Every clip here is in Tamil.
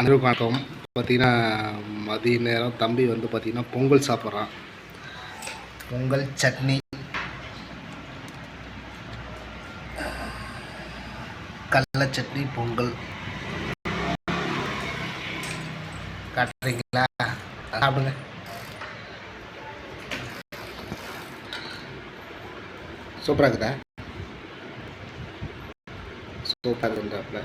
அனைவருக்கும் வணக்கம். பார்த்தீங்கன்னா மதிய நேரம் தம்பி வந்து பார்த்தீங்கன்னா பொங்கல் சாப்பிட்றான். பொங்கல் சட்னி. கடலை சட்னி பொங்கல். காட்டுறீங்களா? சாப்பிடுங்க. சூப்பராக இருக்குதா? சூப்பராக இருக்குன்றாப்புல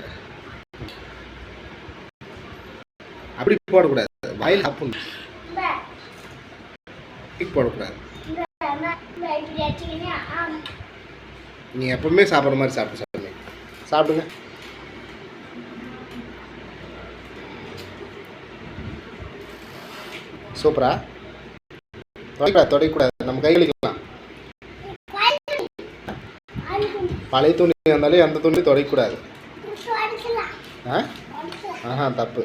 அப்படி போடக்கூடாது. வாயில் சாப்பிடணும் போடக்கூடாது. நீ எப்பவுமே சாப்பிட்ற மாதிரி சாப்பிட்டு சாப்பிடுங்க சாப்பிடுங்க. சூப்பரா? தொடக்கூடாது தொடக்கூடாது. நம்ம கைகளிக்கலாம் பழைய துணி வந்தாலே அந்த துணி தொடக்கூடாது. ஆ? ஆஹா தப்பு.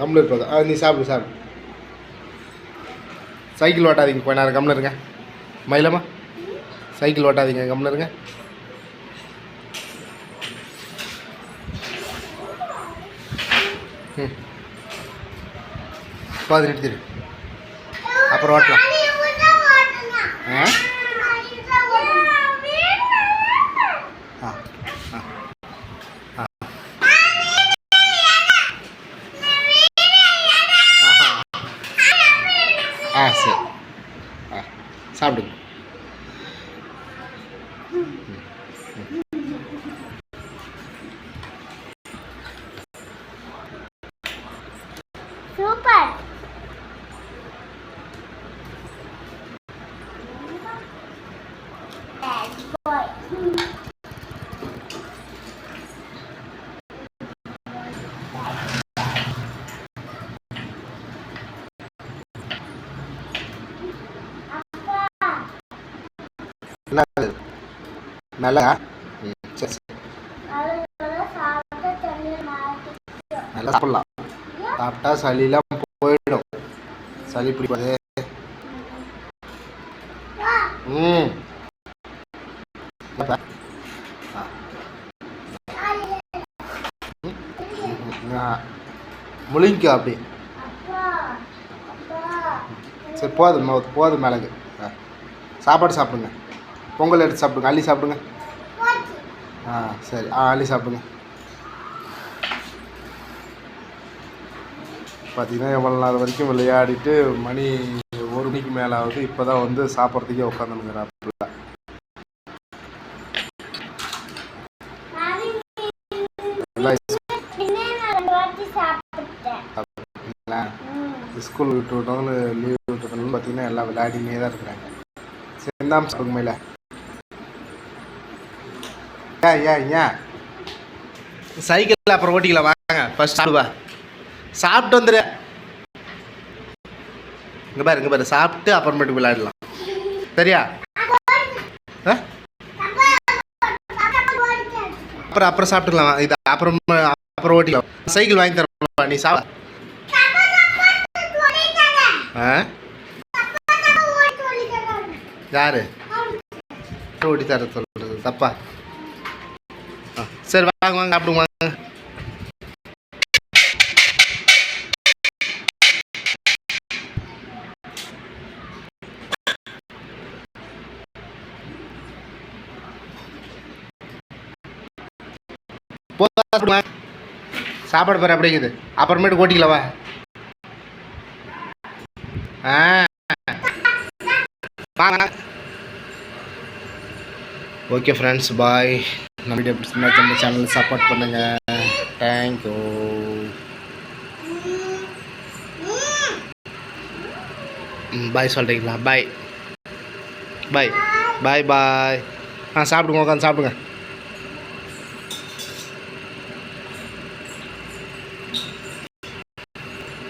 கம்மில் இருப்பது அது நீ சாப்பிடு சாப்பிடு. சைக்கிள் ஓட்டாதீங்க. போய் நேரம் கம்மில் இருங்க. மயிலம்மா சைக்கிள் ஓட்டாதீங்க. கம்மில் இருங்க. ம். பாதி நிறுத்திடு. அப்புறம் ஓட்டலாம் ஆ ஆ ஆ ஆஹா. ஆ சரி. ஆ சாப்பிடுங்க. சூப்பர். என்ன அது? மிளகா சரி சரி. நல்லா சாப்பிட்லாம். சாப்பிட்டா சளிலாம் போயிடும். சளி பிடிப்பது ம். முழுங்கிக்கோ அப்படி. சரி போதும் போதும் மிளகு. சாப்பாடு சாப்பிடுங்க. பொங்கல் எடுத்து சாப்பிடுங்க அள்ளி சாப்பிடுங்க. ஆ சரி. ஆ அள்ளி சாப்பிடுங்க. பார்த்தீங்கன்னா எவ்வளோ நாள் வரைக்கும் விளையாடிட்டு மணி ஒரு மணிக்கு மேலே ஆகுது இப்போ தான் வந்து சாப்பிட்றதுக்கே உட்காந்துருக்குறாப்புல? ஸ்கூல் விட்டு விட்டவங்க லீவ் விட்டுட்டவங்க பார்த்தீங்கன்னா எல்லாம் விளையாடினே தான் இருக்கிறாங்க. சரி இந்தாம சாப்பிடுங்க மேல ஏன் ஏன் ஏன் சைக்கிள் அப்புறம் ஓட்டிக்கலாம் வாங்க. ஃபர்ஸ்ட் சாப்பிடுவா சாப்பிட்டு வந்துடு இங்கே பாரு இங்கே பாரு. சாப்பிட்டு அப்புறமேட்டு விளையாடலாம். சரியா? அப்புறம் அப்புறம் சாப்பிட்டுக்கலாம். இது அப்புறம் அப்புறம் ஓட்டிக்கலாம். சைக்கிள் வாங்கி தரப்பா நீ சாப்பிட. யாரு? ஓட்டி தர சொல்றது தப்பா? சரி வாங்க வாங்க சாப்பிடுங்க வாங்க. போதும், சாப்பாடு பேர் அப்படிங்குது இருக்குது. அப்புறமேட்டு ஓட்டிக்கலவா ஆ. வாங்க ஓகே ஃப்ரெண்ட்ஸ் பாய் நம்ம வீடியோ பிடிச்சிருந்தா நம்ம சேனல் சப்போர்ட் பண்ணுங்கள் தேங்க்யூ பாய் சொல்கிறீங்களா பாய் பாய் பாய் பாய் ஆ சாப்பிடுங்க உட்காந்து சாப்பிடுங்க.